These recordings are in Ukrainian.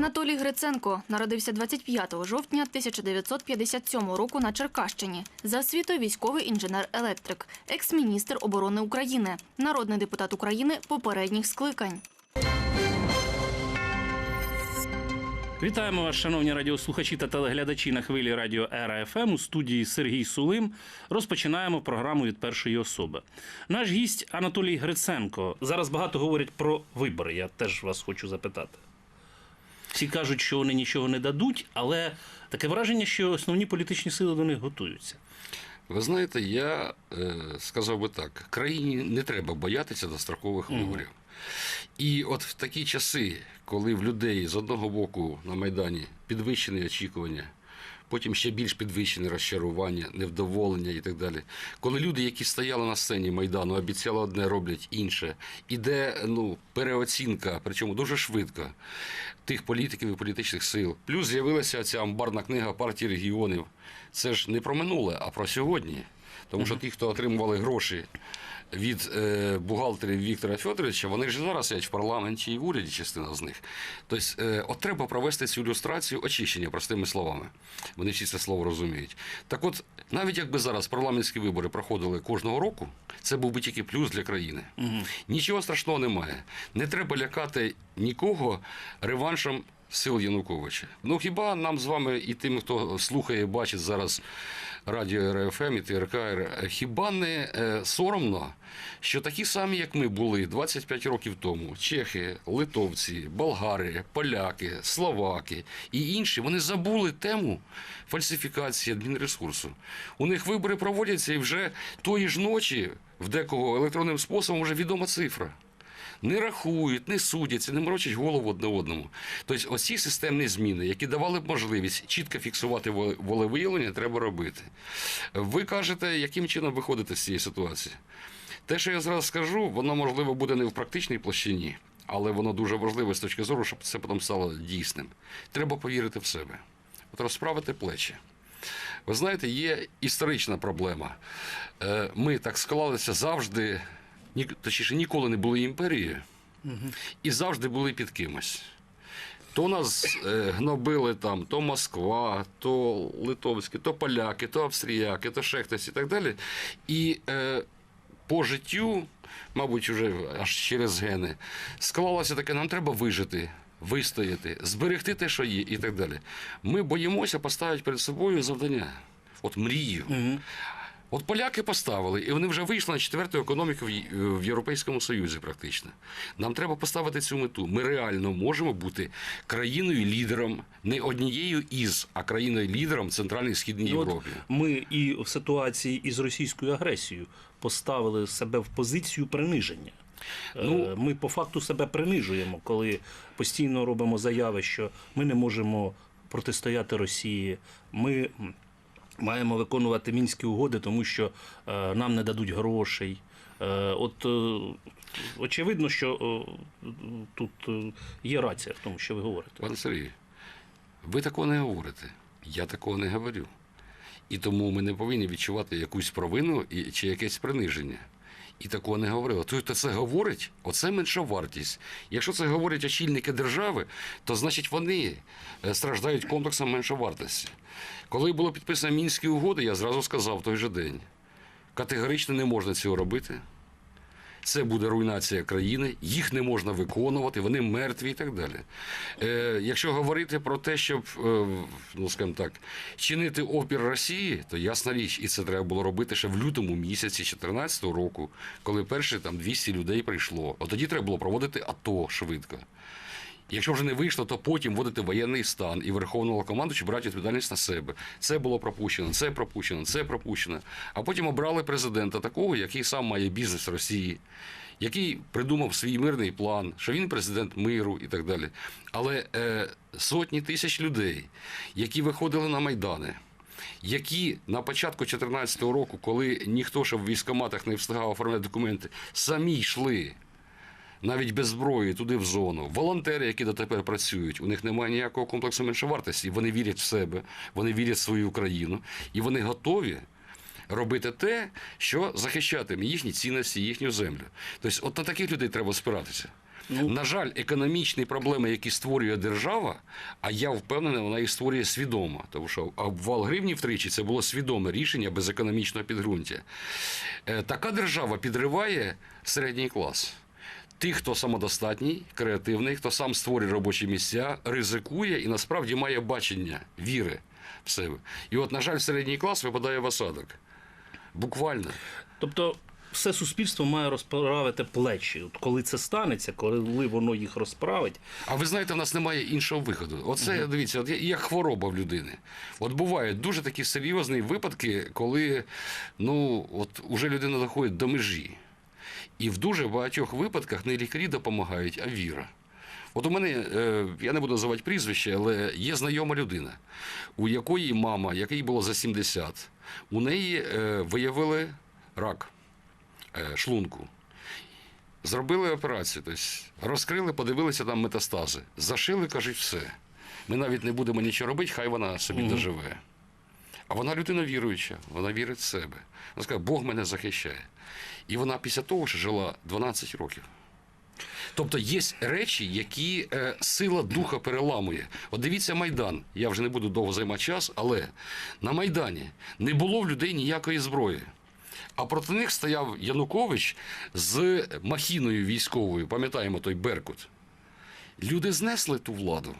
Анатолій Гриценко народився 25 жовтня 1957 року на Черкащині. За освітою військовий інженер-електрик, екс-міністр оборони України, народний депутат України попередніх скликань. Вітаємо вас, шановні радіослухачі та телеглядачі на хвилі радіо Ера ФМ у студії Сергій Сулим. Розпочинаємо програму від першої особи. Наш гість Анатолій Гриценко. Зараз багато говорять про вибори. Я теж вас хочу запитати. Всі кажуть, що вони нічого не дадуть, але таке враження, що основні політичні сили до них готуються. Ви знаєте, я е, сказав би так: країні не треба боятися дострокових виборів. І от в такі часи, коли в людей з одного боку на Майдані підвищені очікування, потім ще більш підвищені розчарування, невдоволення і так далі. Коли люди, які стояли на сцені Майдану, обіцяли одне, роблять інше, іде ну, переоцінка, причому дуже швидко тих політиків і політичних сил. Плюс з'явилася ця амбарна книга партії регіонів. Це ж не про минуле, а про сьогодні. Тому що ті, хто отримували гроші від е, бухгалтерів Віктора Федоровича, вони ж зараз сидять в парламенті і в уряді, частина з них. Тобто, е, от треба провести цю ілюстрацію очищення простими словами. Вони всі це слово розуміють. Так от, навіть якби зараз парламентські вибори проходили кожного року, це був би тільки плюс для країни. Нічого страшного немає. Не треба лякати нікого реваншем сил Януковича. Ну хіба нам з вами і тим, хто слухає, бачить зараз радіо РФМ і ТРК, хіба не е, соромно, що такі самі, як ми були 25 років тому, чехи, литовці, болгари, поляки, словаки і інші, вони забули тему фальсифікації адмінресурсу. У них вибори проводяться і вже тої ж ночі в декого електронним способом вже відома цифра не рахують, не судяться, не морочать голову одне одному. Тобто, оці системні зміни, які давали б можливість чітко фіксувати волевиявлення, треба робити. Ви кажете, яким чином виходити з цієї ситуації? Те, що я зараз скажу, воно можливо буде не в практичній площині, але воно дуже важливе з точки зору, щоб це потім стало дійсним. Треба повірити в себе, от розправити плечі. Ви знаєте, є історична проблема. Е, Ми так склалися завжди, ні- точніше, ніколи не були імперією і завжди були під кимось. То нас е, гнобили там, то Москва, то литовські, то поляки, то австріяки, то ще хтось і так далі. І е, по життю, мабуть, вже аж через гени, склалося таке, нам треба вижити, вистояти, зберегти те, що є, і так далі. Ми боїмося поставити перед собою завдання, от мрію. От поляки поставили, і вони вже вийшли на четверту економіку в Європейському Союзі, практично. Нам треба поставити цю мету. Ми реально можемо бути країною лідером не однією із, а країною лідером і Східній І от ми і в ситуації із російською агресією поставили себе в позицію приниження. Ну- Е, ми по факту себе принижуємо, коли постійно робимо заяви, що ми не можемо протистояти Росії. Ми маємо виконувати мінські угоди, тому що е, нам не дадуть грошей. Е, От е, очевидно, що тут є рація в тому, що ви говорите. Пане Сергію, ви такого не говорите. Я такого не говорю. І тому ми не повинні відчувати якусь провину чи якесь приниження. І такого не говорили. Той, хто це говорить, оце менша вартість. Якщо це говорять очільники держави, то значить вони е, страждають комплексом меншовартості. Коли було підписано мінські угоди, я зразу сказав в той же день: категорично не можна цього робити. Це буде руйнація країни, їх не можна виконувати, вони мертві і так далі. Е, якщо говорити про те, щоб, е, ну скажімо так, чинити опір Росії, то ясна річ, і це треба було робити ще в лютому місяці 2014 року, коли перші там 200 людей прийшло. От тоді треба було проводити АТО швидко. Якщо вже не вийшло, то потім вводити воєнний стан і верховного командуючого брати відповідальність на себе. Це було пропущено, це пропущено, це пропущено. А потім обрали президента такого, який сам має бізнес Росії, який придумав свій мирний план, що він президент миру і так далі. Але е, сотні тисяч людей, які виходили на майдани. Які на початку 2014 року, коли ніхто ще в військкоматах не встигав оформляти документи, самі йшли навіть без зброї туди в зону. Волонтери, які дотепер працюють, у них немає ніякого комплексу меншовартості. Вони вірять в себе, вони вірять в свою країну, і вони готові. Робити те, що захищатиме їхні цінності, їхню землю. Тобто, от на таких людей треба спиратися. Ну. На жаль, економічні проблеми, які створює держава, а я впевнений, вона їх створює свідомо. Тому що обвал гривні втричі це було свідоме рішення без економічного підґрунтя. Е, Така держава підриває середній клас. Тих, хто самодостатній, креативний, хто сам створює робочі місця, ризикує і насправді має бачення, віри в себе. І от, на жаль, середній клас випадає в осадок. Буквально. Тобто, все суспільство має розправити плечі. От коли це станеться, коли воно їх розправить, А ви знаєте, в нас немає іншого виходу. Оце дивіться, от є- хвороба в людини. От бувають дуже такі серйозні випадки, коли ну от уже людина доходить до межі. І в дуже багатьох випадках не лікарі допомагають, а віра. От у мене, е, я не буду називати прізвище, але є знайома людина, у якої мама, якій було за 70, у неї е, виявили рак е, шлунку. Зробили операцію, тобто розкрили, подивилися там метастази. Зашили, кажуть, все. Ми навіть не будемо нічого робити, хай вона собі доживе. А вона людина віруюча, вона вірить в себе. Вона сказала, Бог мене захищає. І вона після того ж жила 12 років. Тобто є речі, які е, сила духа переламує. От дивіться Майдан. Я вже не буду довго займати час, але на Майдані не було в людей ніякої зброї. А проти них стояв Янукович з махіною військовою, пам'ятаємо той Беркут. Люди знесли ту владу.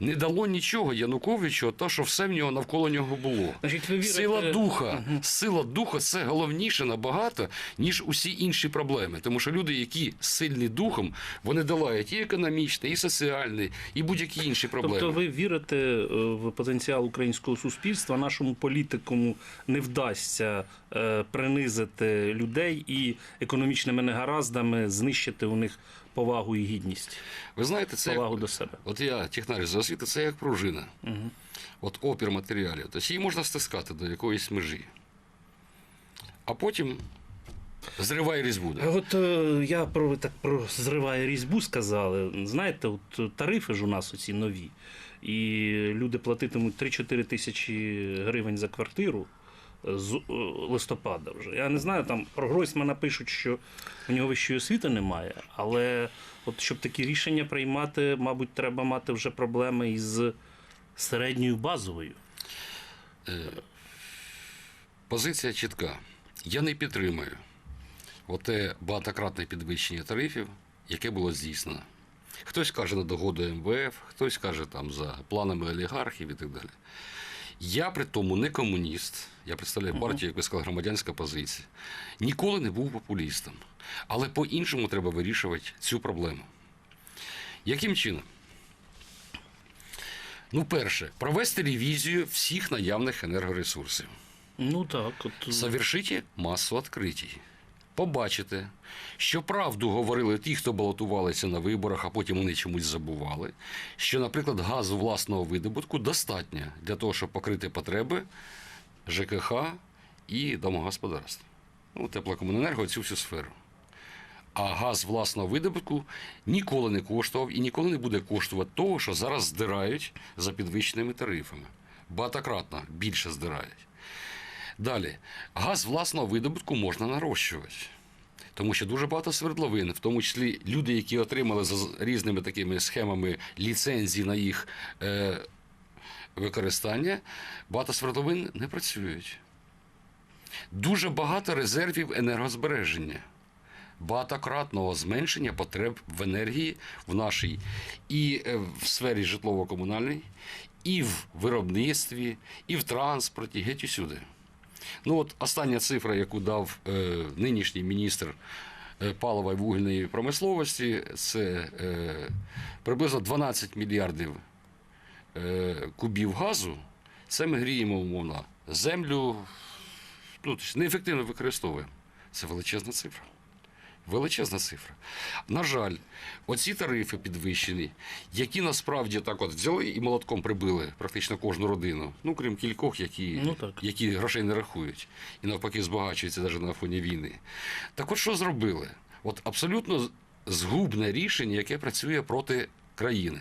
Не дало нічого Януковичу, то, що все в нього навколо нього було. Значить, ви вірите- Сила духа. Сила духа це головніше набагато, ніж усі інші проблеми. Тому що люди, які сильні духом, вони долають і економічний, і соціальний, і будь-які інші проблеми. Тобто ви вірите е, в потенціал українського суспільства, нашому політикуму не вдасться е, принизити людей і економічними негараздами знищити у них повагу і гідність, Ви знаєте, це повагу як, до себе. от я технарь за освіти, це як пружина. От опір матеріалів. Тобто її можна стискати до якоїсь межі. А потім зриває різьбу. да. От е, я про так про зриває різьбу сказали. Знаєте, от тарифи ж у нас оці нові, і люди платитимуть 3-4 тисячі гривень за квартиру з е, листопада вже. Я не знаю, там про Гройсмана пишуть, що у нього вищої освіти немає, але от щоб такі рішення приймати, мабуть, треба мати вже проблеми із середньою базовою. Позиція чітка. Я не підтримую оте багатократне підвищення тарифів, яке було здійснено. Хтось каже на догоду МВФ, хтось каже там за планами олігархів і так далі. Я при тому не комуніст, я представляю партію, як ви сказали, громадянська позиція. Ніколи не був популістом. Але по-іншому треба вирішувати цю проблему. Яким чином? Ну, перше, провести ревізію всіх наявних енергоресурсів. Ну так, от Совершите массу відкритій. Побачите, що правду говорили ті, хто балотувалися на виборах, а потім вони чомусь забували. Що, наприклад, газу власного видобутку достатньо для того, щоб покрити потреби ЖКХ і домогосподарств. Ну, теплокомуненерго цю всю сферу. А газ власного видобутку ніколи не коштував і ніколи не буде коштувати того, що зараз здирають за підвищеними тарифами. Багатократно більше здирають. Далі, газ власного видобутку можна нарощувати. Тому що дуже багато свердловин, в тому числі люди, які отримали за різними такими схемами ліцензії на їх е, використання, багато свердловин не працюють. Дуже багато резервів енергозбереження, багатократного зменшення потреб в енергії в нашій і е, в сфері житлово-комунальній, і в виробництві, і в транспорті, геть усюди. Ну от остання цифра, яку дав е, нинішній міністр е, палива і вугільної промисловості, це е, приблизно 12 мільярдів е, кубів газу. Це ми гріємо умовно землю, ну, тобто неефективно використовуємо. Це величезна цифра. Величезна цифра. На жаль, оці тарифи підвищені, які насправді так от взяли і молотком прибили практично кожну родину, ну крім кількох, які, Ну, так. які грошей не рахують і навпаки збагачуються навіть на фоні війни. Так от що зробили? От абсолютно згубне рішення, яке працює проти країни.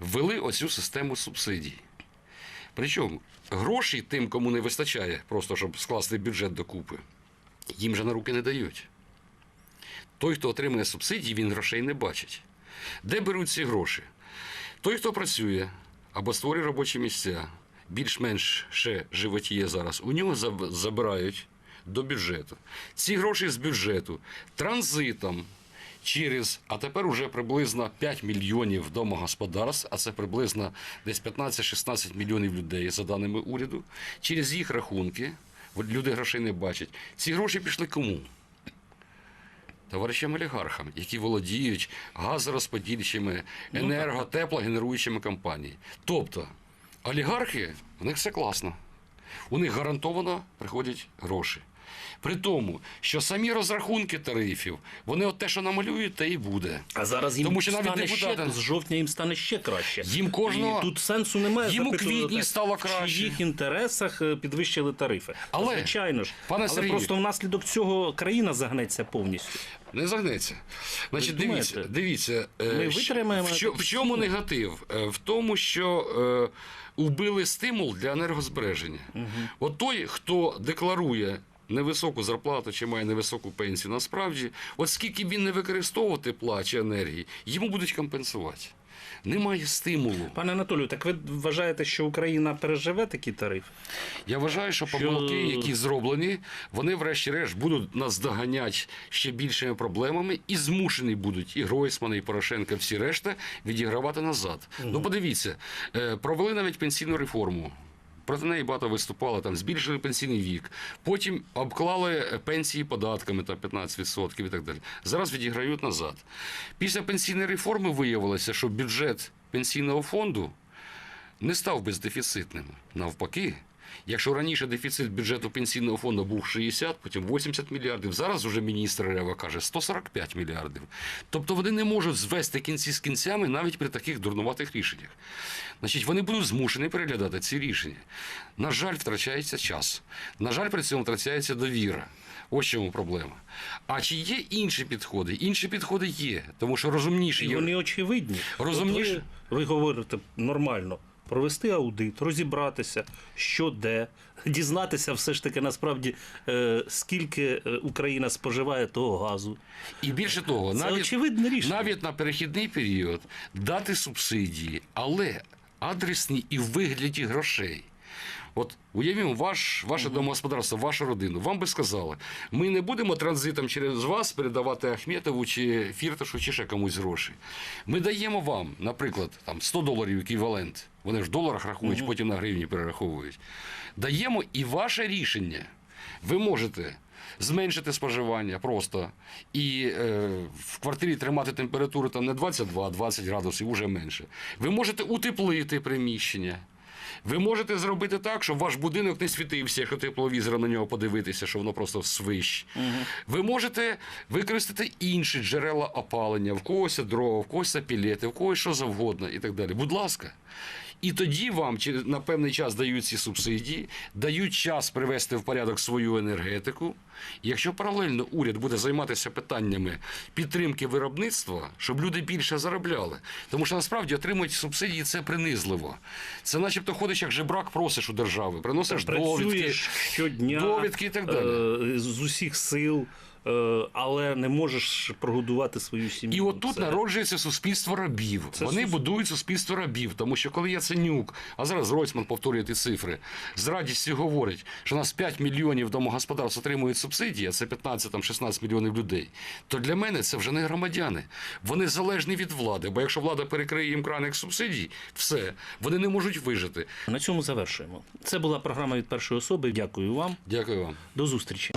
Ввели оцю систему субсидій. Причому грошей тим, кому не вистачає, просто щоб скласти бюджет докупи, їм же на руки не дають. Той, хто отримує субсидії, він грошей не бачить. Де беруть ці гроші? Той, хто працює або створює робочі місця, більш-менш ще животіє зараз, у нього забирають до бюджету. Ці гроші з бюджету транзитом через, а тепер уже приблизно 5 мільйонів домогосподарств, а це приблизно десь 15-16 мільйонів людей, за даними уряду, через їх рахунки, люди грошей не бачать. Ці гроші пішли кому? Товаришам олігархам, які володіють газорозподільчими, енерго, теплогенеруючими компаніями. Тобто, олігархи, у них все класно. У них гарантовано приходять гроші. При тому, що самі розрахунки тарифів, вони от те, що намалюють, те і буде. А зараз їм Тому що навіть стане депутати- ще, з жовтня їм стане ще краще. Їм кожного- І тут сенсу немає. Їм у квітні стало В краще. чиїх інтересах е, підвищили тарифи. Але, Звичайно ж. пане Але Сергію- просто внаслідок цього країна загнеться повністю. Не загнеться. Значить, Ви думаєте? дивіться, дивіться. е, Ми витримаємо в, в чому негатив? Е, В тому, що е, убили стимул для енергозбереження. От той, хто декларує невисоку зарплату чи має невисоку пенсію, насправді, от скільки він не використовував тепла чи енергії, йому будуть компенсувати. Немає стимулу. Пане Анатолію, так ви вважаєте, що Україна переживе такі тарифи? Я вважаю, що помилки, які зроблені, вони, врешті-решт, будуть нас доганяти ще більшими проблемами і змушені будуть і Гройсман, і Порошенко, всі решта відігравати назад. Ну, подивіться, е, провели навіть пенсійну реформу. Проти неї багато виступали, там збільшили пенсійний вік, потім обклали пенсії податками там 15% і так далі. Зараз відіграють назад. Після пенсійної реформи виявилося, що бюджет пенсійного фонду не став бездефіцитним. Навпаки, якщо раніше дефіцит бюджету пенсійного фонду був 60, потім 80 мільярдів, зараз уже міністр Рева каже 145 мільярдів. Тобто вони не можуть звести кінці з кінцями навіть при таких дурнуватих рішеннях. Значить, вони будуть змушені переглядати ці рішення. На жаль, втрачається час. На жаль, при цьому втрачається довіра. Ось чому проблема. А чи є інші підходи? Інші підходи є, тому що розумніші І є. вони очевидні. Розумніше. От Ви, ви говорите нормально. Провести аудит, розібратися, що де, дізнатися все ж таки насправді, е, скільки е, Україна споживає того газу. І більше того, Це навіть, очевидне рішення. навіть на перехідний період дати субсидії, але адресні і в вигляді грошей. От уявімо, ваш, ваше домогосподарство, вашу родину. Вам би сказали, ми не будемо транзитом через вас передавати Ахметову чи Фірташу, чи ще комусь гроші. Ми даємо вам, наприклад, там 100 доларів еквівалент. Вони ж в доларах рахують, потім на гривні перераховують. Даємо і ваше рішення. Ви можете зменшити споживання просто і е, в квартирі тримати температуру там не 22, а 20 градусів, уже менше. Ви можете утеплити приміщення. Ви можете зробити так, щоб ваш будинок не світився, якщо тепловізора на нього подивитися, що воно просто свищ. Ви можете використати інші джерела опалення, в когось дрова, в когось пілети, в когось що завгодно і так далі. Будь ласка. І тоді вам на певний час дають ці субсидії, дають час привести в порядок свою енергетику. Якщо паралельно уряд буде займатися питаннями підтримки виробництва, щоб люди більше заробляли, тому що насправді отримують субсидії це принизливо. Це, начебто, ходиш як жебрак, просиш у держави, приносиш довідки. Щодня довідки і так далі. е, з усіх сил, але не можеш прогодувати свою сім'ю. І от тут Це- народжується суспільство рабів. Це Вони сус- будують суспільство рабів, тому що коли Яценюк, а зараз Гройсман повторює ті цифри, з радістю говорить, що у нас 5 мільйонів домогосподарств отримують субсидії, а це 15-16 мільйонів людей, то для мене це вже не громадяни. Вони залежні від влади, бо якщо влада перекриє їм краник субсидій, все, вони не можуть вижити. На цьому завершуємо. Це була програма від першої особи. Дякую вам. Дякую вам. До зустрічі.